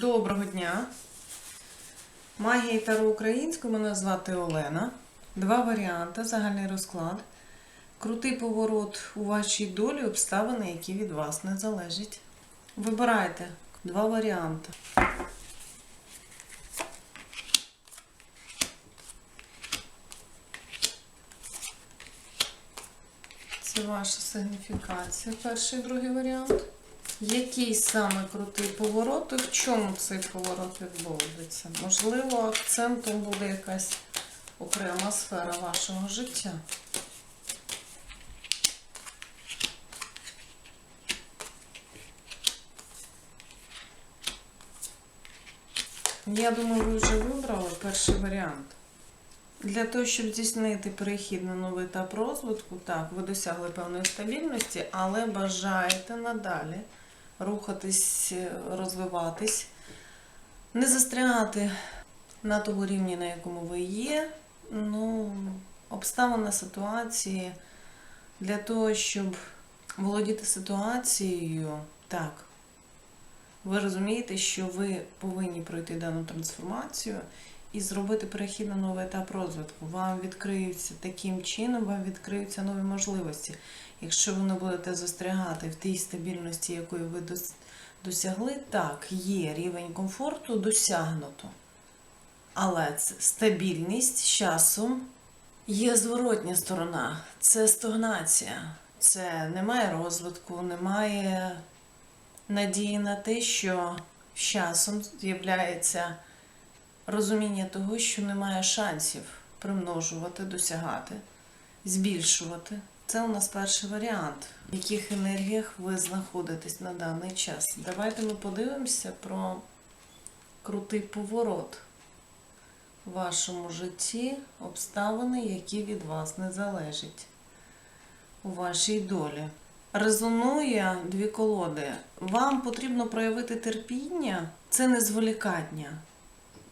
Доброго дня! Магія Таро українською мене звати Олена. Два варіанти, загальний розклад. Крутий поворот у вашій долі, обставини, які від вас не залежать. Вибирайте два варіанти. Це ваша сигніфікація, перший і другий варіант. Який саме крутий поворот і в чому цей поворот відбудеться? Можливо, акцентом буде якась окрема сфера вашого життя. Я думаю, ви вже вибрали перший варіант. Для того, щоб здійснити перехід на новий етап розвитку, так, ви досягли певної стабільності, але бажаєте надалі рухатись, розвиватись, не застрягати на тому рівні, на якому ви є. Ну, обставини ситуації для того, щоб володіти ситуацією, так, ви розумієте, що ви повинні пройти дану трансформацію і зробити перехід на новий етап розвитку. Вам відкриються таким чином, вам відкриються нові можливості. Якщо ви не будете застрягати в тій стабільності, якої ви досягли, так, є рівень комфорту досягнуто. Але стабільність з часом є зворотня сторона. Це стагнація. Це немає розвитку, немає надії на те, що з часом з'являється розуміння того, що немає шансів примножувати, досягати, збільшувати. Це у нас перший варіант, в яких енергіях ви знаходитесь на даний час. Давайте ми подивимося про крутий поворот в вашому житті, обставини, які від вас не залежать у вашій долі. Резонує дві колоди. Вам потрібно проявити терпіння, це не зволікання.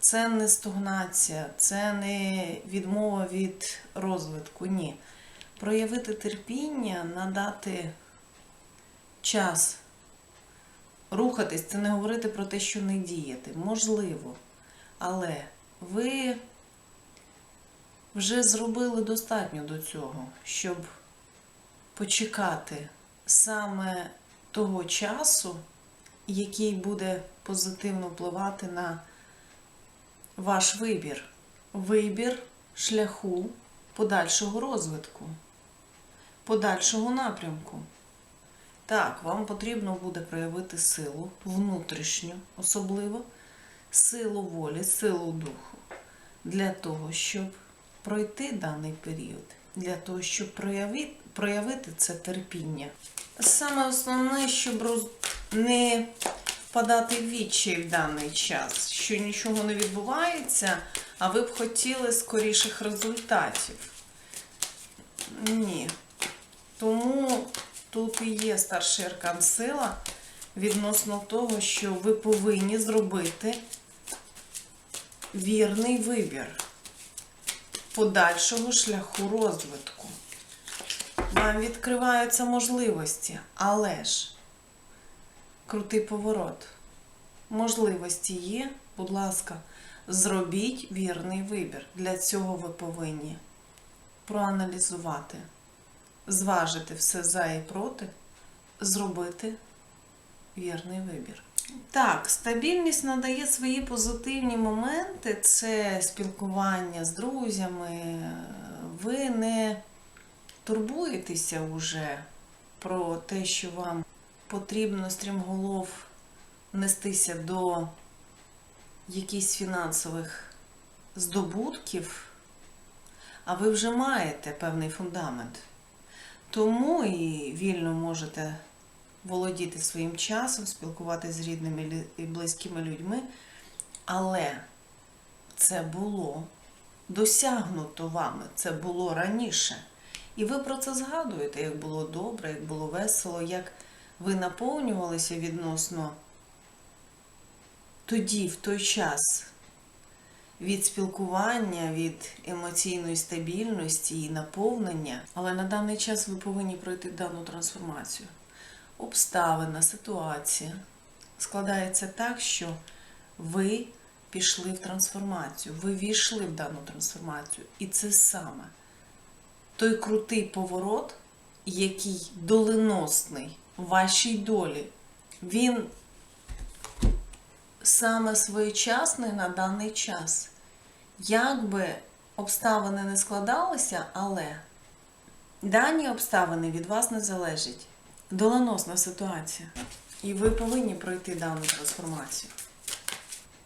Це не стогнація, це не відмова від розвитку. Ні. Проявити терпіння, надати час рухатись, це не говорити про те, що не діяти. Можливо. Але ви вже зробили достатньо до цього, щоб почекати саме того часу, який буде позитивно впливати на ваш вибір. Вибір шляху подальшого розвитку, подальшого напрямку. Так, вам потрібно буде проявити силу, внутрішню, особливо, силу волі, силу духу для того, щоб пройти даний період, для того, щоб проявити, проявити це терпіння. Саме основне, щоб не впадати в відчай в даний час, що нічого не відбувається, а ви б хотіли скоріших результатів. Ні. Тому тут і є старший аркан сила відносно того, що ви повинні зробити вірний вибір подальшого шляху розвитку. Вам відкриваються можливості, але ж крутий поворот. Можливості є, будь ласка, зробіть вірний вибір. Для цього ви повинні проаналізувати, зважити все за і проти, зробити вірний вибір. Так, стабільність надає свої позитивні моменти. Це спілкування з друзями. Ви не турбуєтеся уже про те, що вам потрібно стрімголов нестися до якихось фінансових здобутків, а ви вже маєте певний фундамент. Тому і вільно можете володіти своїм часом, спілкуватися з рідними і близькими людьми, але це було досягнуто вами, це було раніше. І ви про це згадуєте, як було добре, як було весело, як ви наповнювалися відносно тоді, в той час, від спілкування, від емоційної стабільності і наповнення. Але на даний час ви повинні пройти дану трансформацію. Обставина, ситуація складається так, що ви пішли в трансформацію, ви війшли в дану трансформацію. І це саме той крутий поворот, який доленосний вашій долі, він саме своєчасний на даний час. Як би обставини не складалися, але дані обставини від вас не залежать. Доленосна ситуація. І ви повинні пройти дану трансформацію.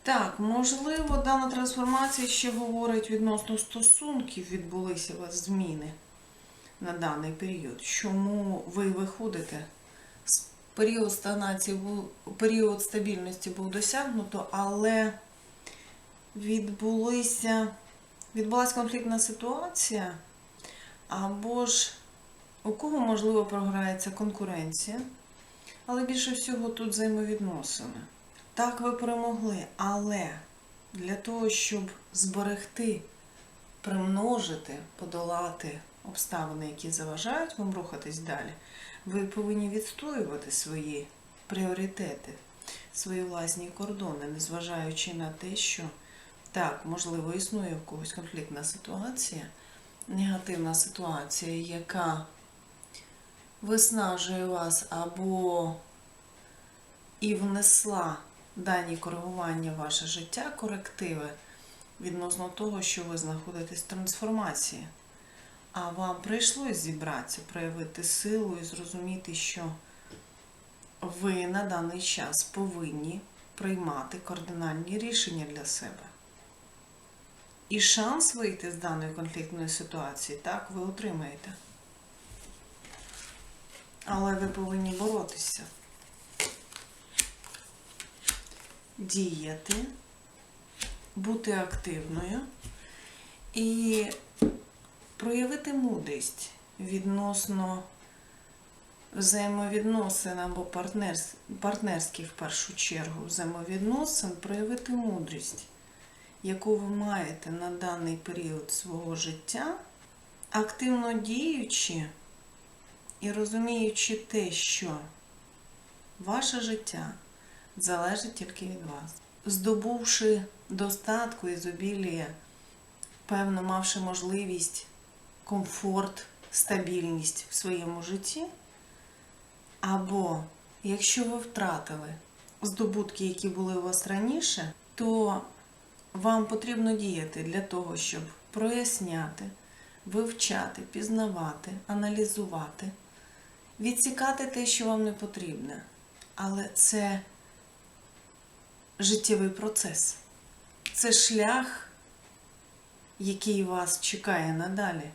Так, можливо, дана трансформація ще говорить відносно стосунків, відбулися у вас зміни на даний період. Чому ви виходите? Період стагнації був, період стабільності був досягнуто, але відбулися, відбулася конфліктна ситуація, або ж у кого, можливо, програється конкуренція, але більше всього тут взаємовідносини. Так ви перемогли, але для того, щоб зберегти, примножити, подолати обставини, які заважають вам рухатись далі, ви повинні відстоювати свої пріоритети, свої власні кордони, незважаючи на те, що так, можливо, існує в когось конфліктна ситуація, негативна ситуація, яка виснажує вас або і внесла дані коригування в ваше життя, корективи відносно того, що ви знаходитесь в трансформації. А вам прийшлось зібратися, проявити силу і зрозуміти, що ви на даний час повинні приймати кардинальні рішення для себе. І шанс вийти з даної конфліктної ситуації, так, ви отримаєте. Але ви повинні боротися. Діяти, бути активною і проявити мудрість відносно взаємовідносин або партнерських в першу чергу взаємовідносин, проявити мудрість, яку ви маєте на даний період свого життя, активно діючи і розуміючи те, що ваше життя залежить тільки від вас. Здобувши достатку і зобілія, певно, мавши можливість, комфорт, стабільність в своєму житті, або якщо ви втратили здобутки, які були у вас раніше, то вам потрібно діяти для того, щоб проясняти, вивчати, пізнавати, аналізувати, відсікати те, що вам не потрібне. Але це життєвий процес. Це шлях, який вас чекає надалі.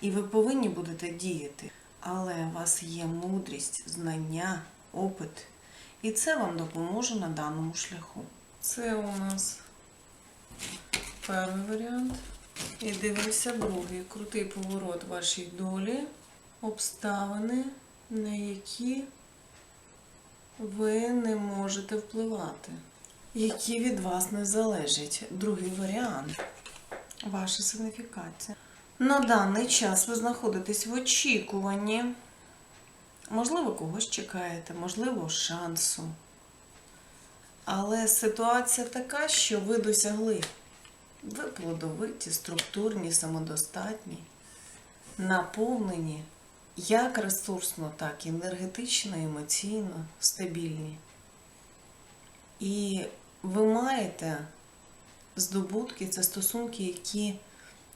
І ви повинні будете діяти. Але у вас є мудрість, знання, опит. І це вам допоможе на даному шляху. Це у нас перший варіант. І дивимося другий. Крутий поворот вашій долі, обставини, на які ви не можете впливати, які від вас не залежать. Другий варіант. Ваша сигніфікація. На даний час ви знаходитесь в очікуванні. Можливо, когось чекаєте, можливо, шансу. Але ситуація така, що ви досягли. Ви плодовиті, структурні, самодостатні, наповнені як ресурсно, так і енергетично, емоційно, стабільні. І ви маєте здобутки, це стосунки, які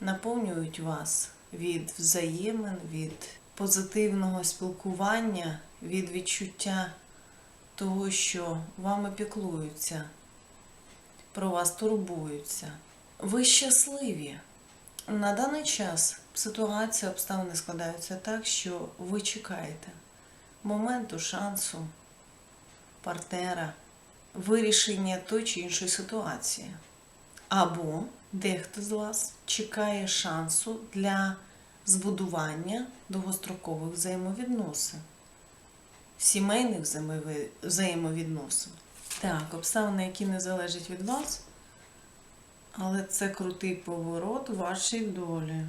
наповнюють вас від взаємин, від позитивного спілкування, від відчуття того, що вами піклуються, про вас турбуються. Ви щасливі. На даний час ситуація, обставини складаються так, що ви чекаєте моменту, шансу, партнера, вирішення той чи іншої ситуації. Або дехто з вас чекає шансу для збудування довгострокових взаємовідносин, сімейних взаємовідносин. Так, обставини, які не залежать від вас, але це крутий поворот вашій долі.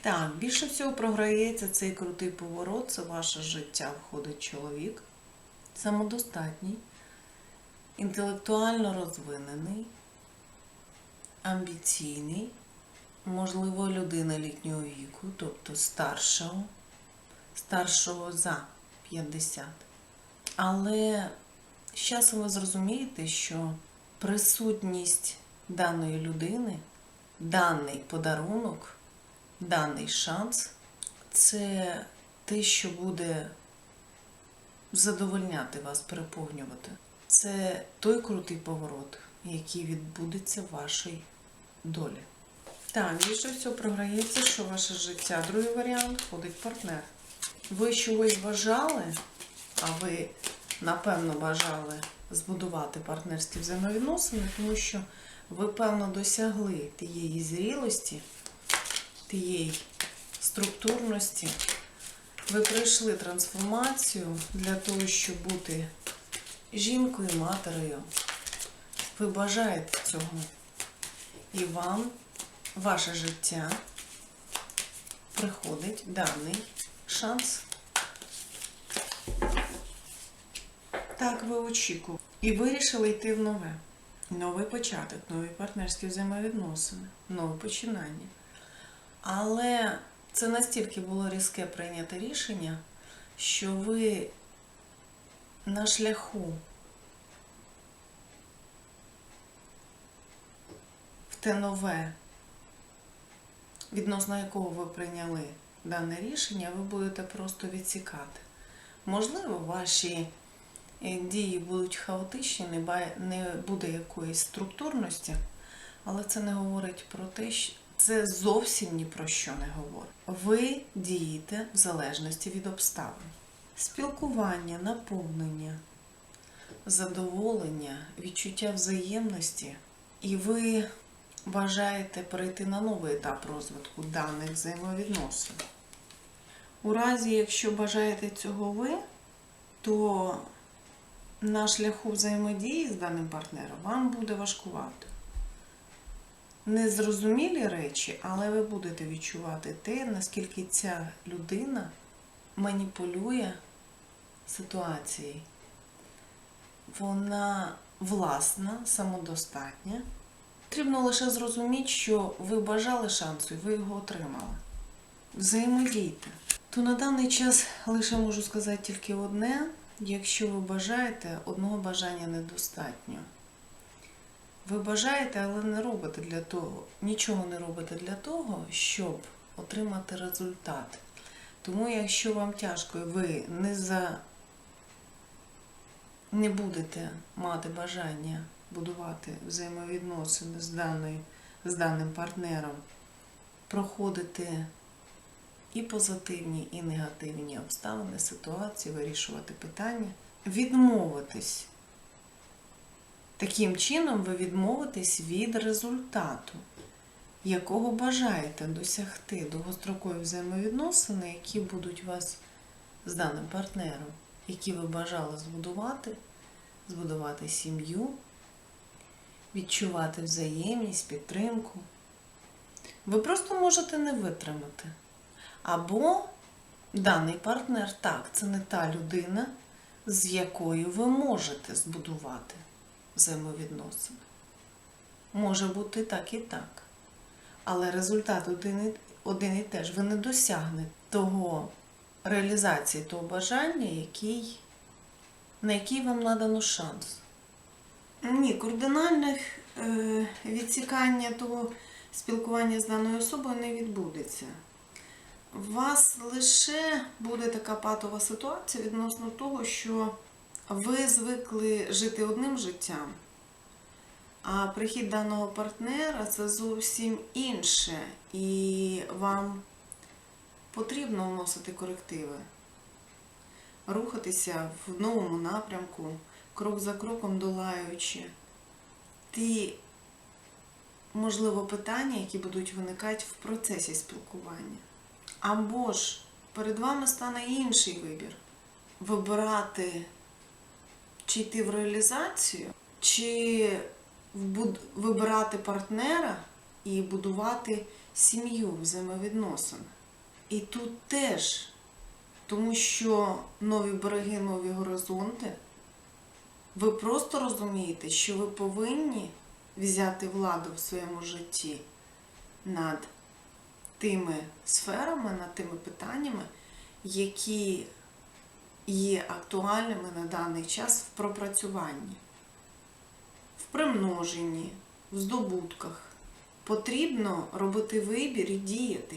Так, більше всього програється цей крутий поворот, це ваше життя входить чоловік, самодостатній, інтелектуально розвинений, амбіційний, можливо, людина літнього віку, тобто старшого, старшого за 50. Але з часом ви зрозумієте, що присутність даної людини, даний подарунок, даний шанс це те, що буде задовольняти вас, переповнювати. Це той крутий поворот, який відбудеться в вашій долі. Так, більше всього програється, що ваше життя. Другий варіант ходить партнер. Ви чогось бажали, а ви, напевно, бажали збудувати партнерські взаємовідносини, тому що ви, певно, досягли тієї зрілості, тієї структурності. Ви пройшли трансформацію для того, щоб бути жінкою, матерою. Ви бажаєте цього. І вам ваше життя приходить даний шанс. Так, ви очікували. І вирішили йти в нове. Новий початок, нові партнерські взаємовідносини, нове починання. Але це настільки було різке прийняте рішення, що ви на шляху в те нове, відносно якого ви прийняли дане рішення, ви будете просто відсікати. Можливо, ваші дії будуть хаотичні, не буде якоїсь структурності, але це не говорить про те, що це зовсім ні про що не говорить. Ви дієте в залежності від обставин. Спілкування, наповнення, задоволення, відчуття взаємності, і ви бажаєте перейти на новий етап розвитку даних взаємовідносин. У разі, якщо бажаєте цього ви, то на шляху взаємодії з даним партнером вам буде важкувато. Незрозумілі речі, але ви будете відчувати те, наскільки ця людина маніпулює ситуацією. Вона власна, самодостатня. Потрібно лише зрозуміти, що ви бажали шансу і ви його отримали. Взаємодійте. То на даний час лише можу сказати тільки одне: якщо ви бажаєте, одного бажання недостатньо. Ви бажаєте, але не робите для того, нічого не робите для того, щоб отримати результат. Тому, якщо вам тяжко і ви не за не будете мати бажання будувати взаємовідносини з, даною, з даним партнером, проходити і позитивні, і негативні обставини, ситуації, вирішувати питання, відмовитись. Таким чином ви відмовитесь від результату, якого бажаєте досягти довгострокові взаємовідносини, які будуть у вас з даним партнером, які ви бажали збудувати, збудувати сім'ю, відчувати взаємність, підтримку. Ви просто можете не витримати. Або даний партнер так, це не та людина, з якою ви можете збудувати взаємовідносини. Може бути так і так. Але результат один і, один і теж. Ви не досягнете того реалізації того бажання, який, на який вам надано шанс. Ні, кардинальних е, відсікання того спілкування з даною особою не відбудеться. У вас лише буде така патова ситуація відносно того, що ви звикли жити одним життям, а прихід даного партнера це зовсім інше, і вам потрібно вносити корективи, рухатися в новому напрямку, крок за кроком долаючи ті, можливо, питання, які будуть виникати в процесі спілкування. Або ж перед вами стане інший вибір вибирати чи йти в реалізацію, чи вибирати партнера і будувати сім'ю взаємовідносин. І тут теж, тому що нові береги, нові горизонти, Ви просто розумієте, що ви повинні взяти владу в своєму житті над тими сферами, над тими питаннями, які є актуальними на даний час в пропрацюванні, в примноженні, в здобутках. Потрібно робити вибір і діяти.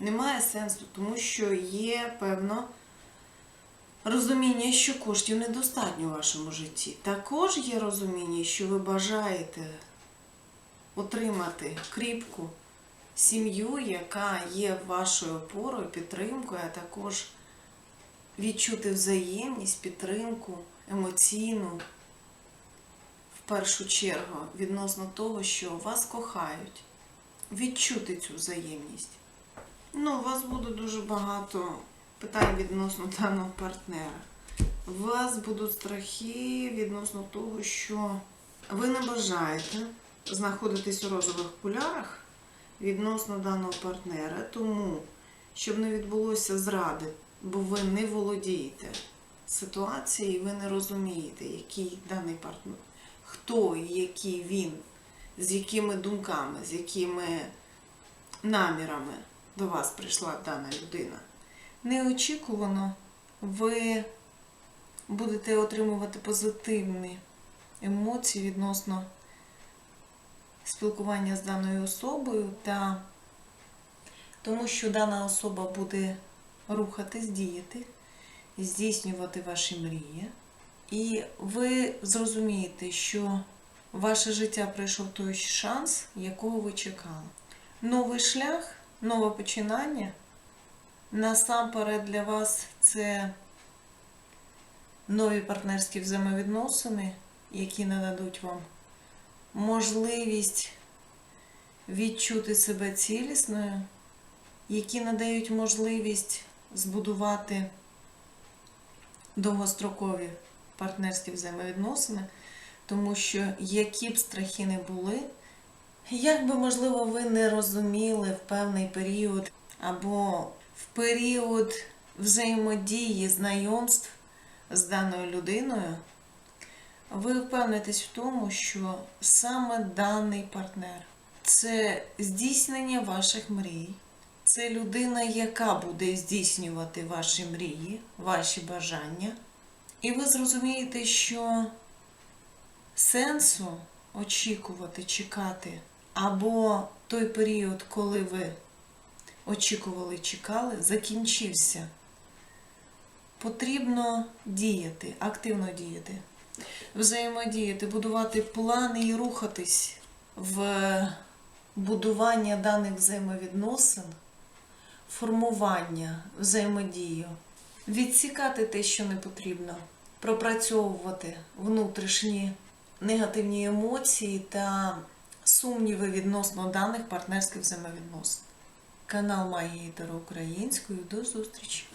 Немає сенсу, тому що є певно розуміння, що коштів недостатньо у вашому житті. Також є розуміння, що ви бажаєте отримати кріпку сім'ю, яка є вашою опорою, підтримкою, а також відчути взаємність, підтримку емоційну, в першу чергу, відносно того, що вас кохають, відчути цю взаємність. Ну, у вас буде дуже багато питань відносно даного партнера. У вас будуть страхи відносно того, що ви не бажаєте знаходитись у розових окулярах відносно даного партнера, тому щоб не відбулося зради, бо ви не володієте ситуацією, ви не розумієте, який даний партнер, хто і який він, з якими думками, з якими намірами до вас прийшла дана людина. Неочікувано ви будете отримувати позитивні емоції відносно спілкування з даною особою, та тому що дана особа буде рухатись, діяти, здійснювати ваші мрії. І ви зрозумієте, що ваше життя прийшов той шанс, якого ви чекали. Новий шлях, нове починання. Насамперед для вас це нові партнерські взаємовідносини, які нададуть вам можливість відчути себе цілісною, які надають можливість збудувати довгострокові партнерські взаємовідносини, тому що які б страхи не були, як би, можливо, ви не розуміли в певний період або в період взаємодії, знайомств з даною людиною, ви впевнитесь в тому, що саме даний партнер це здійснення ваших мрій, це людина, яка буде здійснювати ваші мрії, ваші бажання. І ви зрозумієте, що сенсу очікувати, чекати, або той період, коли ви очікували, чекали, закінчився. Потрібно діяти, активно діяти, взаємодіяти, будувати плани і рухатись в будування даних взаємовідносин, формування взаємодію, відсікати те, що не потрібно, пропрацьовувати внутрішні негативні емоції та сумніви відносно даних партнерських взаємовідносин. Канал Магія Таро Українською. До зустрічі!